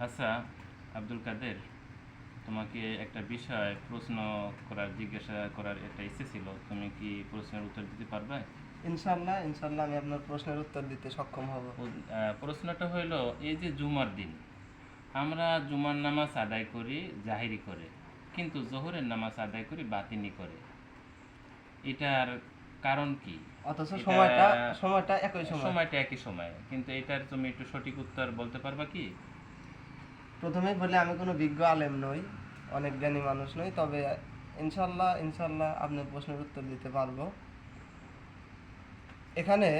আচ্ছা আব্দুল কাদের তোমাকে একটা বিষয় প্রশ্ন করার জিজ্ঞাসা করার একটা ইচ্ছে ছিল। তুমি কি প্রশ্নের উত্তর দিতে পারবে? ইনশাল্লাহ ইনশাল্লাহ আমি আপনার প্রশ্নের উত্তর দিতে সক্ষম হব। প্রশ্নটা হইল এই যে জুমার দিন আমরা জুমার নামাজ আদায় করি জাহিরি করে কিন্তু জোহরের নামাজ আদায় করি বাতিনি করে। এটার কারণ কি? অথচ সময়টা সময়টা একই সময়। সময়টা একই সময়। কিন্তু এটার তুমি একটু সঠিক উত্তর বলতে পারবা কি? প্রথমেই বলে আমি কোনো বিজ্ঞ আলেম নই অনেক জ্ঞানী মানুষ নই তবে ইনশাল্লাহ ইনশাল্লাহ আপনার প্রশ্নের উত্তর দিতে পারব। এখানে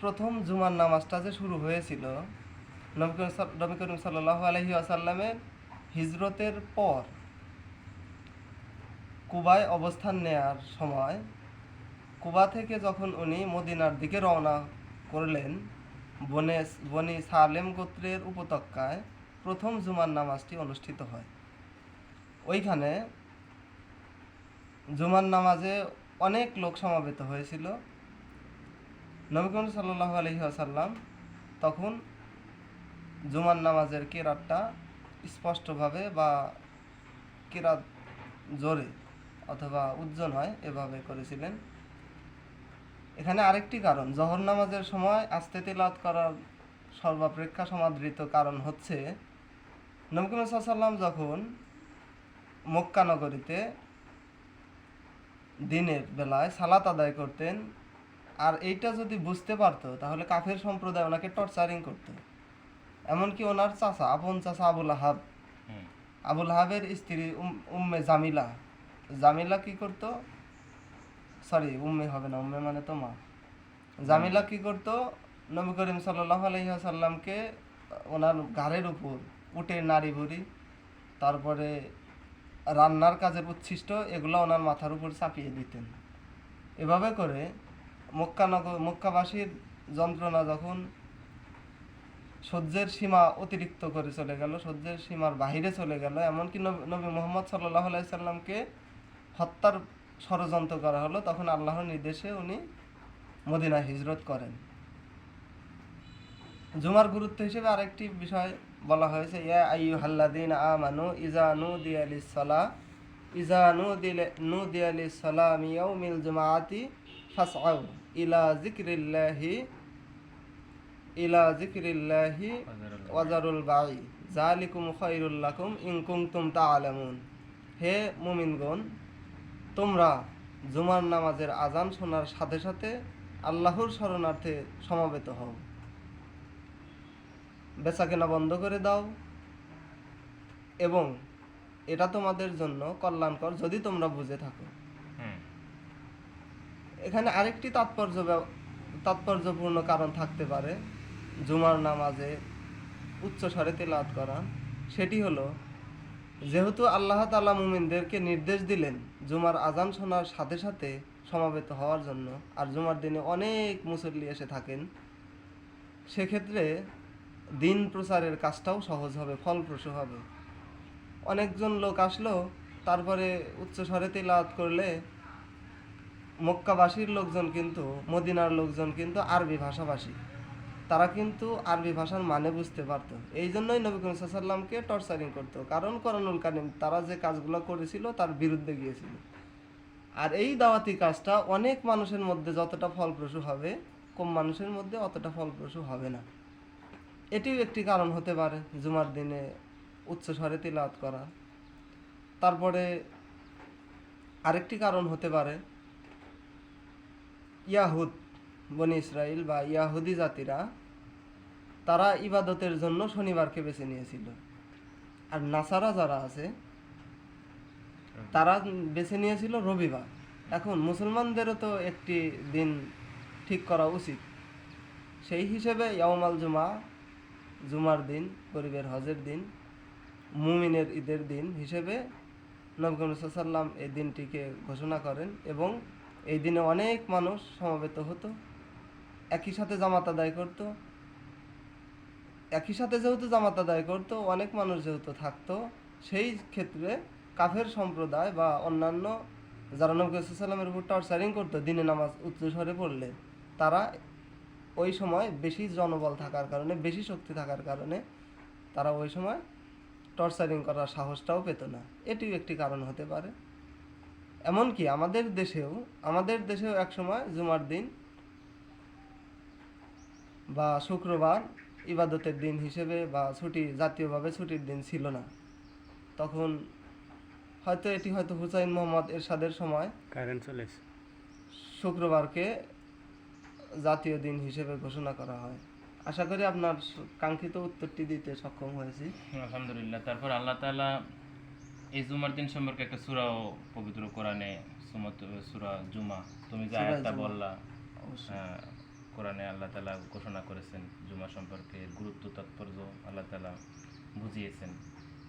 প্রথম জুমার নামাজটা যে শুরু হয়েছিল নবী করিম সাল্লাহ আলহি আসাল্লামের হিজরতের পর কুবায় অবস্থান নেয়ার সময় কুবা থেকে যখন উনি মদিনার দিকে রওনা করলেন, বনে বনি সালেম গোত্রের উপত্যকায় প্রথম জুমার নামাজটি অনুষ্ঠিত হয়। ওইখানে জুমার নামাজে অনেক লোক সমাবেত হয়েছিল। নবী করিম সাল্লাহ আলহি আসাল্লাম তখন জুমার নামাজের কেরাতটা স্পষ্টভাবে বা কেরাত জোরে অথবা উজ্জ্বল হয় এভাবে করেছিলেন। এখানে আরেকটি কারণ জহর নামাজের সময় আস্তে তেলাত করার সর্বাপেক্ষা সমাদৃত কারণ হচ্ছে নবকুম সাল্লাম যখন মক্কা নগরীতে দিনের বেলায় সালাত আদায় করতেন আর এইটা যদি বুঝতে পারতো তাহলে কাফের সম্প্রদায় ওনাকে টর্চারিং করতো। এমনকি ওনার চাচা আপন চাচা আবুল আহাব। আবুল হাবের স্ত্রী উম- উম্মে জামিলা। জামিলা কি করত? সরি উম্মে হবে না, উম্মে মানে তো মা জামিলা কি করতো? নবী করিম সাল্লাহ আলহিহাসাল্লামকে ওনার ঘাড়ের উপর উটের নাড়ি ভুড়ি, তারপরে রান্নার কাজের উচ্ছিষ্ট এগুলো ওনার মাথার উপর চাপিয়ে দিতেন। এভাবে করে মক্কানগর মক্কাবাসীর যন্ত্রণা যখন সহ্যের সীমা অতিরিক্ত করে চলে গেল, সহ্যের সীমার বাহিরে চলে গেল, এমনকি নবী মোহাম্মদ সাল্লাহ আলাইসাল্লামকে হত্যার ষড়যন্ত্র করা হলো, তখন আল্লাহর নির্দেশে উনি মদিনা হিজরত করেন। জুমার গুরুত্ব হিসেবে আরেকটি বিষয় বলা হয়েছে, ইয়া আইয়ু হাল্লাদিন আমানু ইজানু দিয়ালিস সালা ইজানু দিলে নু দিয়ালিস সালাম ইয়াউমিল জুমাআতি ফাসআউ ইলা যিকরিল্লাহি ইলা যিকরিল্লাহি ওয়াজারুল বাই জালিকুম খায়রুল লাকুম ইন কুনতুম তাআলামুন। হে মুমিনগণ তোমরা জুমার নামাজের আজান শোনার সাথে সাথে আল্লাহর শরণার্থে সমবেত হও। বেচাকেনা বন্ধ করে দাও এবং এটা তোমাদের জন্য কল্যাণকর যদি তোমরা বুঝে থাকো। এখানে আরেকটি তাৎপর্য তাৎপর্যপূর্ণ কারণ থাকতে পারে। জুমার নামাজে উচ্চ স্বরে তেলাওয়াত করা সেটি হলো যেহেতু আল্লাহ তালা মুমিনদেরকে নির্দেশ দিলেন জুমার আজান শোনার সাথে সাথে সমাবেত হওয়ার জন্য, আর জুমার দিনে অনেক মুসল্লি এসে থাকেন, সেক্ষেত্রে দিন প্রচারের কাজটাও সহজ হবে, ফলপ্রসূ হবে। অনেকজন লোক আসলো, তারপরে উচ্চ স্বরে তেলাওয়াত করলে মক্কাবাসীর লোকজন কিন্তু, মদিনার লোকজন কিন্তু আরবি ভাষাভাষী। তারা কিন্তু আরবি ভাষার মানে বুঝতে পারতো। এই জন্যই নবী করিম সাল্লামকে টর্চারিং করতো। কারণ করণুল কারিম, তারা যে কাজগুলো করেছিল তার বিরুদ্ধে গিয়েছিল। আর এই দাওয়াতি কাজটা অনেক মানুষের মধ্যে যতটা ফলপ্রসূ হবে, কম মানুষের মধ্যে অতটা ফলপ্রসূ হবে না। এটিও একটি কারণ হতে পারে, জুমার দিনে উচ্চ স্বরে তিলাওয়াত করা। তারপরে আরেকটি কারণ হতে পারে, ইয়াহুদ। বনি ইসরাইল বা ইয়াহুদি জাতিরা, তারা ইবাদতের জন্য শনিবারকে বেছে নিয়েছিল। আর নাসারা যারা আছে, তারা বেছে নিয়েছিল রবিবার। এখন মুসলমানদেরও তো একটি দিন ঠিক করা উচিত। সেই হিসেবে ইয়ামাল জুমা, জুমার দিন, গরিবের হজের দিন, মুমিনের ঈদের দিন হিসেবে নবী সাল্লাম এই দিনটিকে ঘোষণা করেন এবং এই দিনে অনেক মানুষ সমবেত হতো। একই সাথে জামাত আদায় করতো। একই সাথে যেহেতু জামাত আদায় করতো, অনেক মানুষ যেহেতু থাকতো, সেই ক্ষেত্রে কাফের সম্প্রদায় বা অন্যান্য যারা নবী সাল্লামের উপর টর্চারিং করতো, দিনে নামাজ উচ্চ স্বরে পড়লে, তারা ওই সময় বেশি জনবল থাকার কারণে, বেশি শক্তি থাকার কারণে তারা ওই সময় টর্চারিং করার সাহসটাও পেত না। এটিও একটি কারণ হতে পারে। এমনকি আমাদের দেশেও আমাদের দেশেও এক সময় জুমার দিন বা শুক্রবার ইবাদতের দিন হিসেবে বা ছুটি জাতীয়ভাবে ছুটির দিন ছিল না। তখন হয়তো এটি হয়তো হুসাইন মোহাম্মদ এরশাদের সময় কারেন্ট চলে শুক্রবারকে জাতীয় দিন হিসেবে ঘোষণা করা হয়। আশা করি আপনার কাঙ্ক্ষিত উত্তরটি দিতে সক্ষম হয়েছি। আলহামদুলিল্লাহ তারপর আল্লাহ তাআলা এই জুমার দিন সম্পর্কে একটা সূরাও পবিত্র কোরআনে সুমত সূরা জুমা। তুমি যে আয়াতটা বললা কোরআনে আল্লাহ তাআলা ঘোষণা করেছেন, জুমা সম্পর্কে গুরুত্ব, তাৎপর্য আল্লাহ তাআলা বুঝিয়েছেন।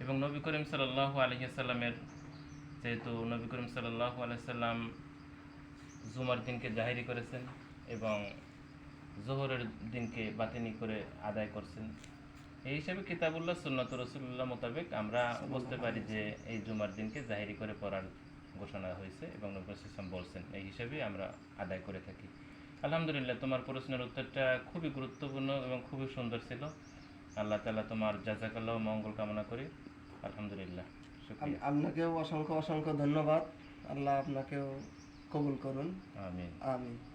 এবং নবী করিম সাল্লাল্লাহু আলাইহি সাল্লামের যেহেতু নবী করিম সাল্লাল্লাহু আলহিসাল্লাম জুমার দিনকে জাহিরি করেছেন এবং জোহরের দিনকে বাতিনি করে আদায় করছেন, এই হিসাবে কিতাবুল্লাহ সুন্নত রসুল্লাহ মোতাবেক আমরা বুঝতে পারি যে এই জুমার দিনকে জাহিরি করে পড়ার ঘোষণা হয়েছে এবং নবী বলছেন, এই হিসাবে আমরা আদায় করে থাকি। আলহামদুলিল্লাহ তোমার প্রশ্নের উত্তরটা খুবই গুরুত্বপূর্ণ এবং খুবই সুন্দর ছিল। আল্লাহ তালা তোমার জাজাকাল্লাহ মঙ্গল কামনা করি। আলহামদুলিল্লাহ আপনাকেও অসংখ্য অসংখ্য ধন্যবাদ। আল্লাহ আপনাকেও কবুল করুন। আমিন। আমিন।